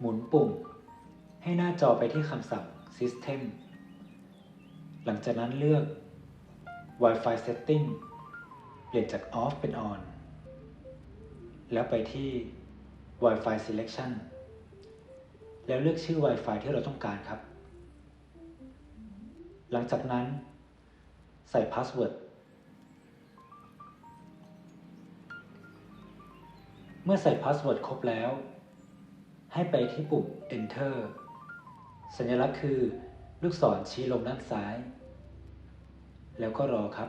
หมุนปุ่ม ให้หน้าจอไปที่คำสั่ง System หลังจากนั้นเลือก Wi-Fi Setting เปลี่ยนจาก Off เป็น On แล้วไปที่ Wi-Fi Selection แล้วเลือกชื่อ Wi-Fi ที่เราต้องการครับ หลังจากนั้น ใส่ Password เมื่อใส่ Password ครบแล้ว ให้ไปที่ปุ่ม Enter สัญลักษณ์คือ ลูกศรชี้ลงด้านซ้าย แล้วก็รอครับ